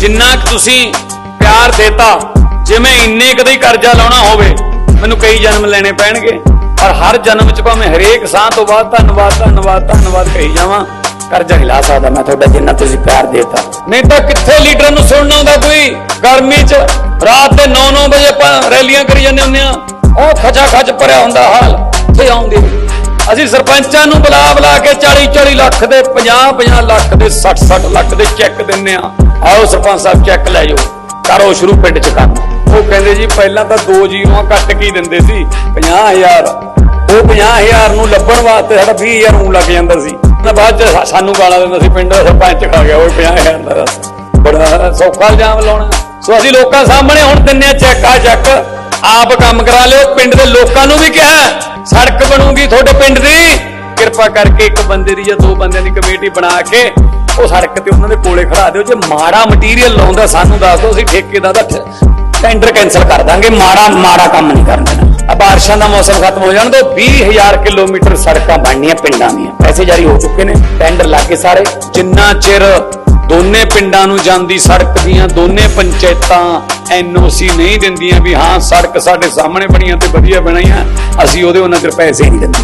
ਜਿੰਨਾ ਕੁ ਤੁਸੀਂ ਪਿਆਰ ਦੇਤਾ ਜਿਵੇਂ ਇੰਨੇ ਕਦੇ ਕਰਜ਼ਾ ਲਾਉਣਾ ਹੋਵੇ, ਮੈਨੂੰ ਕਈ ਜਨਮ ਲੈਣੇ ਪੈਣਗੇ। ਔਰ ਹਰ ਜਨਮ ਚ ਭਾਵੇਂ ਹਰੇਕ ਸਾਹ ਤੋਂ ਬਾਅਦ ਧੰਨਵਾਦ ਧੰਨਵਾਦ ਧੰਨਵਾਦ ਕਹੀ ਜਾਵਾਂ, ਕਰਜ਼ਾ ਹਿਲਾ ਸਕਦਾ ਮੈਂ ਤੁਹਾਡਾ ਜਿੰਨਾ ਤੁਸੀਂ ਪਿਆਰ ਦੇਤਾ। ਨਹੀਂ ਤਾਂ ਕਿੱਥੇ ਲੀਡਰਾਂ ਨੂੰ ਸੁਣਨਾ ਹੁੰਦਾ ਕੋਈ? ਗਰਮੀ ਚ ਰਾਤ ਦੇ 9-9 ਵਜੇ ਆਪਾਂ ਰੈਲੀਆਂ ਕਰੀ ਜਾਂਦੇ ਹੁੰਦੇ ਆ ਉਹ ਖਚਾ ਖਚ ਭਰਿਆ ਹੁੰਦਾ ਹਾਲ, ਇੱਥੇ ਆਉਂਦੇ ਅਸੀਂ ਸਰਪੰਚਾਂ ਨੂੰ ਬੁਲਾ ਬੁਲਾ ਕੇ 40 40 ਲੱਖ ਦੇ 50 50 ਲੱਖ ਦੇ 60 60 ਲੱਖ ਦੇ ਚੈੱਕ ਦਿੰਨੇ ਆ ਆਓ ਸਰਪੰਚ ਸਾਹਿਬ, ਚੈੱਕ ਲੈ ਜਾਓ। ਕਰੋ ਸ਼ੁਰੂ ਪਿੰਡ ਚ ਕੰਮ। ਉਹ ਕਹਿੰਦੇ ਜੀ, ਪਹਿਲਾਂ ਤਾਂ ਦੋ ਜੀਵਾਂ ਕੱਟ ਕੇ ਦਿੰਦੇ ਸੀ? 50000 ਉਹ 50000 ਨੂੰ ਲੱਭਣ ਵਾਸਤੇ ਸਾਡਾ 20000 ਨੂੰ ਲੱਗ ਜਾਂਦਾ ਸੀ। ਤਾਂ ਬਾਅਦ ਚ ਸਾਨੂੰ ਗਾਲਾਂ ਦਿੰਦਾ ਸੀ, ਪਿੰਡ ਦਾ ਸਰਪੰਚ ਖਾ ਗਿਆ, ਉਹ 50000 ਦਾ। ਰਸ ਬੜਾ ਸੌਖਾ ਇਲਜ਼ਾਮ ਲਾਉਣਾ। ਸੋ ਅਸੀਂ ਲੋਕਾਂ ਸਾਹਮਣੇ ਹੁਣ ਦਿੰਨੇ ਆ ਚੈੱਕ ਆ ਚੈੱਕ। ਆਪ ਕੰਮ ਕਰਾ ਲਿਓ, ਪਿੰਡ ਦੇ ਲੋਕਾਂ ਨੂੰ ਵੀ ਕਿਹਾ ਸੜਕ ਬਣੂਗੀ ਤੁਹਾਡੇ ਪਿੰਡ ਦੀ। ਕਿਰਪਾ ਕਰਕੇ ਇੱਕ ਬੰਦੇ ਦੀ ਜਾਂ ਦੋ ਬੰਦਿਆਂ ਦੀ ਕਮੇਟੀ ਬਣਾ ਕੇ ਉਹ ਸੜਕ ਤੇ ਉਹਨਾਂ ਦੇ ਕੋਲੇ ਖੜਾ ਦਿਓ। ਜੇ ਮਾੜਾ ਮਟੀਰੀਅਲ ਲਾਉਂਦਾ ਸਾਨੂੰ ਦੱਸ ਦਿਓ, ਅਸੀਂ ਠੇਕੇ ਦਾ ਟੈਂਡਰ ਕੈਨਸਲ ਕਰ ਦਾਂਗੇ। ਮਾੜਾ ਮਾੜਾ ਕੰਮ ਨਹੀਂ ਕਰਨਾ ਆ ਬਾਰਿਸ਼ਾਂ ਦਾ ਮੌਸਮ ਖਤਮ ਹੋ ਜਾਣ ਤੋਂ 20000 ਕਿਲੋਮੀਟਰ ਸੜਕਾਂ ਬਣਨੀਆਂ ਪਿੰਡਾਂ ਦੀਆਂ। ਪੈਸੇ ਜਾਰੀ ਹੋ ਚੁੱਕੇ ਨੇ ਟੈਂਡਰ ਲੱਗੇ ਸਾਰੇ। ਜਿੰਨਾ ਚਿਰ ਦੋਨੇ ਪਿੰਡਾਂ ਨੂੰ ਜਾਂਦੀ ਸੜਕ ਦੀਆਂ ਦੋਨੇ ਪੰਚਾਇਤਾਂ ਐਨਓਸੀ ਨਹੀਂ ਦਿੰਦੀਆਂ ਵੀ ਹਾਂ ਸੜਕ ਸਾਡੇ ਸਾਹਮਣੇ ਬਣੀ ਆ ਤੇ ਵਧੀਆ ਬਣਾਈਆਂ ਅਸੀਂ ਉਹਦੇ ਉਹਨਾਂ ਚਿਰ ਪੈਸੇ ਨਹੀਂ ਦਿੰਦੇ।